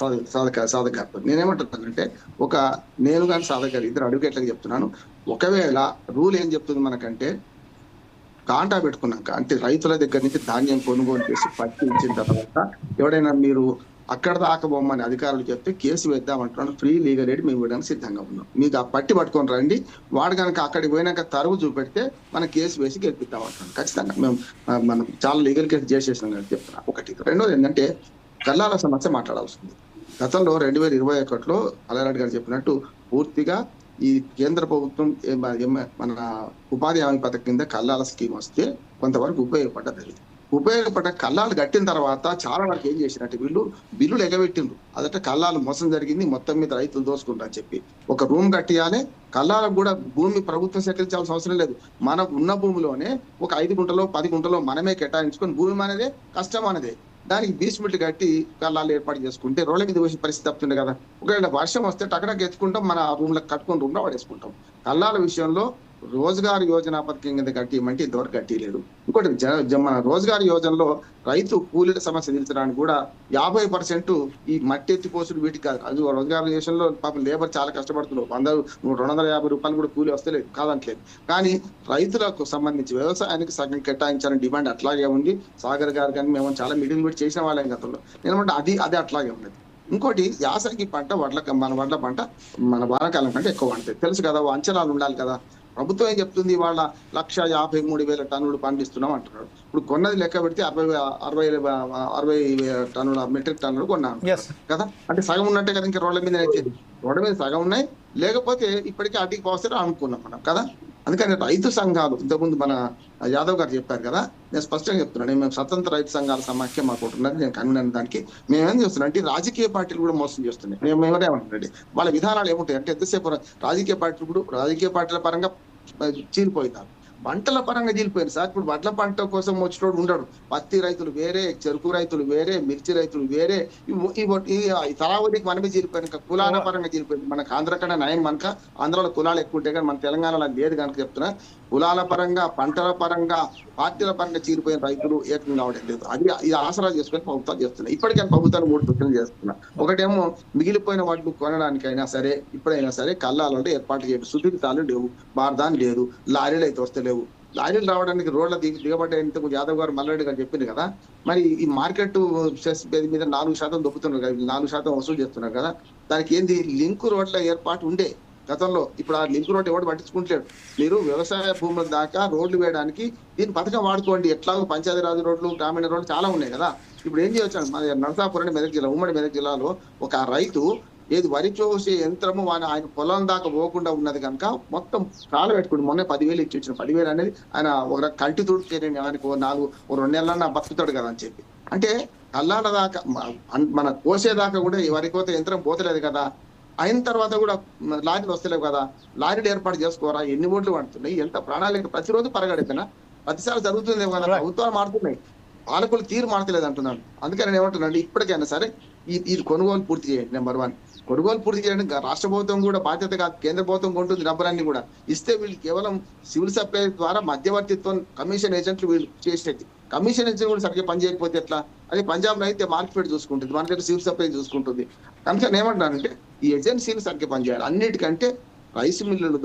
సాధక సాధక సాధక నేనేమంటున్నానంటే ఒక నేను కానీ సాధక ఇద్దరు అడ్వకేట్లకు చెప్తున్నాను. ఒకవేళ రూల్ ఏం చెప్తుంది మనకంటే కాంటా పెట్టుకున్నాక అంటే రైతుల దగ్గర నుంచి ధాన్యం కొనుగోలు చేసి పట్టి ఇచ్చిన తర్వాత ఎవడైనా మీరు అక్కడ దాకా బొమ్మని అధికారులు చెప్తే కేసు వేద్దామంటున్నాను ఫ్రీ లీగల్ ఎయిడ్ మేము ఇవ్వడానికి సిద్ధంగా ఉన్నాం. మీకు ఆ పట్టి పట్టుకొని రండి వాడు కనుక అక్కడికి పోయినాక తరువు చూపెడితే మనం కేసు వేసి గెలిపిద్దామంటున్నాం ఖచ్చితంగా మేము మనం చాలా లీగల్ కేసు చేసేసాం కానీ చెప్తున్నాం. ఒకటి. రెండోది ఏంటంటే కల్లాల సమస్య మాట్లాడాల్సి ఉంది గతంలో రెండు వేల ఇరవై ఒకటిలో అల్లారెడ్డి గారు చెప్పినట్టు పూర్తిగా ఈ కేంద్ర ప్రభుత్వం మన ఉపాధి హామీ పథకం కింద కల్లాల స్కీమ్ వస్తే కొంతవరకు ఉపయోగపడ్డది ఉపయోగపడ్డ కల్లాలు కట్టిన తర్వాత చాలా వరకు ఏం చేసినట్టు వీళ్ళు బిల్లులు ఎగబెట్టిండ్రు అదట కల్లాలు మోసం జరిగింది మొత్తం మీద రైతులు దోసుకుంటారు అని చెప్పి. ఒక రూమ్ కట్టియాలి కల్లాలకు కూడా భూమి ప్రభుత్వం సేకరించాల్సిన అవసరం లేదు. మనకు ఉన్న భూమిలోనే ఒక ఐదు గుంటలో పది గుంటలో మనమే కేటాయించుకొని భూమి మనదే కష్టం మనదే. దానికి బీస్మెంట్ కట్టి కల్లాలు ఏర్పాటు చేసుకుంటే రోడ్ల మీద వచ్చే పరిస్థితి తప్పుతుంది కదా. ఒకవేళ వర్షం వస్తే టకటక్ ఎత్తుకుంటాం మన రూమ్ కట్టుకుని రూమ్లో పడేసుకుంటాం. కల్లాల విషయంలో రోజ్గార్ యోజన పథకం కింద కట్టేయమంటే ఇంతవరకు కట్టేయలేదు. ఇంకోటి మన రోజ్గార్ యోజనలో రైతు కూలీల సమస్య తీర్చడానికి కూడా యాభై పర్సెంట్ ఈ మట్టి ఎత్తిపోసుడు వీటికి కాదు అది రోజ్గార్ యోజనలో పాపం లేబర్ చాలా కష్టపడుతున్నారు. వంద రెండు వందల యాభై రూపాయలు కూడా కూలీ వస్తలేదు కాదంటలేదు. కానీ రైతులకు సంబంధించి వ్యవసాయానికి సగం కేటాయించాలని డిమాండ్ అట్లాగే ఉంది. సాగర్ గారు కానీ మేము చాలా మీటింగ్ కూడా చేసిన వాళ్ళం గతంలో. నేనంటే అది అది అట్లాగే ఉన్నది. ఇంకోటి యాసంగి పంట వడ్ల మన వడ్ల పంట మన వానాకాలం కంటే ఎక్కువ పండుతుంది. తెలుసు కదా అంచనాలు ఉండాలి కదా. ప్రభుత్వం ఏం చెప్తుంది? వాళ్ళ లక్ష యాభై మూడు వేల టన్నులు పండిస్తున్నాం అంటున్నారు ఇప్పుడు కొన్నది లెక్క పెడితే అరవై అరవై అరవై టన్నుల మెట్రిక్ టన్నులు కొన్నాను. కదా? అంటే సగం ఉన్నట్టే కదా ఇంకా రోడ్ల మీద అయితే రోడ్ల మీద సగం ఉన్నాయి. లేకపోతే ఇప్పటికీ అడ్డికి పోస్తే అనుకున్నాం మనం. కదా? అందుకని రైతు సంఘాలు ఇంతకుముందు మన యాదవ్ గారు చెప్పారు కదా నేను స్పష్టంగా చెప్తున్నాను మేము స్వతంత్ర రైతు సంఘాల సమాఖ్య మాకు ఉన్నది నేను కనుగొన్న దానికి. మేమేం చేస్తున్నాం అంటే రాజకీయ పార్టీలు కూడా మోసం చేస్తున్నాయి. మేము ఏమంటామంటే వాళ్ళ విధానాలు ఏముంటాయి? అంటే ఎంతసేపు రాజకీయ పార్టీలు కూడా రాజకీయ పార్టీల పరంగా చీలిపోయినారు. పంటల పరంగా చీలిపోయింది సార్. ఇప్పుడు వడ్ల పంట కోసం వచ్చినోడు ఉండడు. పత్తి రైతులు వేరే చెరుకు రైతులు వేరే మిర్చి రైతులు వేరే. తరావధికి మనమే చీలిపోయింది ఇంకా కులాల పరంగా చీలిపోయింది మనకు ఆంధ్ర కన్నా నయం మనక ఆంధ్రలో కులాలు ఎక్కువ ఉంటాయి కానీ మన తెలంగాణలో లేదు కనుక చెప్తున్నా. కులాల పరంగా పంటల పరంగా పార్టీల పరంగా చీలిపోయిన రైతులు ఏకం కావడం లేదు. అది ఇది ఆసరా చేసుకొని ప్రభుత్వాలు చేస్తున్నాయి. ఇప్పటికే ప్రభుత్వాలు మూడు సూచనలు చేస్తున్నా. ఒకటేమో మిగిలిపోయిన వాటిని కొనడానికైనా సరే ఇప్పుడైనా సరే కల్లాలలో ఏర్పాటు చేయండి సుదీర్ఘాలు లేవు బార్దాన్ లేదు లారీలు అయితే వస్తలేవు. లారీలు రావడానికి రోడ్ల దిగి దిగబడ్డ ఇంతకు యాదవ్ గారు మల్లారెడ్డి గారు చెప్పింది కదా. మరి ఈ మార్కెట్ స్ట్రెస్ మీద నాలుగు శాతం దొబ్బుతున్నారు కదా. నాలుగు శాతం వసూలు చేస్తున్నారు కదా. దానికి ఏంది? లింక్ రోడ్ల ఏర్పాటు ఉండే గతంలో. ఇప్పుడు ఆ లింక్ రోడ్ ఎవడు పట్టించుకుంటలేడు. మీరు వ్యవసాయ భూముల దాకా రోడ్లు వేయడానికి దీని పథకం వాడుకోండి. ఎట్లాగో పంచాయతీరాజ్ రోడ్లు గ్రామీణ రోడ్లు చాలా ఉన్నాయి కదా. ఇప్పుడు ఏం చేయొచ్చు? మన నరసాపురం మెదక్ జిల్లా ఉమ్మడి మెదక్ జిల్లాలో ఒక రైతు ఏది వరి కోసే యంత్రము వాని ఆయన పొలం దాకా పోకుండా ఉన్నది కనుక మొత్తం కాలు పెట్టుకుంటు మొన్న పదివేలు ఇచ్చి వచ్చిన. పదివేలు అనేది ఆయన ఒక కంటి చేయని ఆయనకు నాలుగు రెండు నెలలన్నా బతుకుతాడు కదా అని చెప్పి. అంటే కల్లాల దాకా మన కోసేదాకా కూడా ఈ వరి కోత యంత్రం పోతలేదు కదా. అయిన తర్వాత కూడా లారీలు వస్తలేవు కదా. లారీలు ఏర్పాటు చేసుకోరా? ఎన్ని ఓట్లు పడుతున్నాయి? ఎంత ప్రణాళిక ప్రతిరోజు పరగడిపినా ప్రతిసారి జరుగుతుంది కదా. ప్రభుత్వాలు మారుతున్నాయి. పాలకులు తీరు మారతలేదు అంటున్నాను. అందుకని నేను ఏమంటున్నాను ఇప్పటికైనా సరే ఈ ఇది కొనుగోలు పూర్తి చేయండి నెంబర్ వన్ కొనుగోలు పూర్తి చేయడానికి రాష్ట్ర ప్రభుత్వం కూడా బాధ్యత కాదు కేంద్ర ప్రభుత్వం కొంటుంది డబ్బులన్నీ కూడా. ఇస్తే వీళ్ళు కేవలం సివిల్ సప్లై ద్వారా మధ్యవర్తిత్వం కమిషన్ ఏజెంట్లు వీళ్ళు చేసేది. కమిషన్ ఏజెంట్ కూడా సరిగ్గా పని చేయకపోతే ఎట్లా? అది పంజాబ్లో అయితే మార్కెట్ చూసుకుంటుంది మన దగ్గర సివిల్ సప్లై చూసుకుంటుంది. కనుక నేను ఏమంటున్నానంటే ఈ ఏజెన్సీలు సరిగ్గా పనిచేయాలి అన్నిటికంటే రైస్ మిల్లులు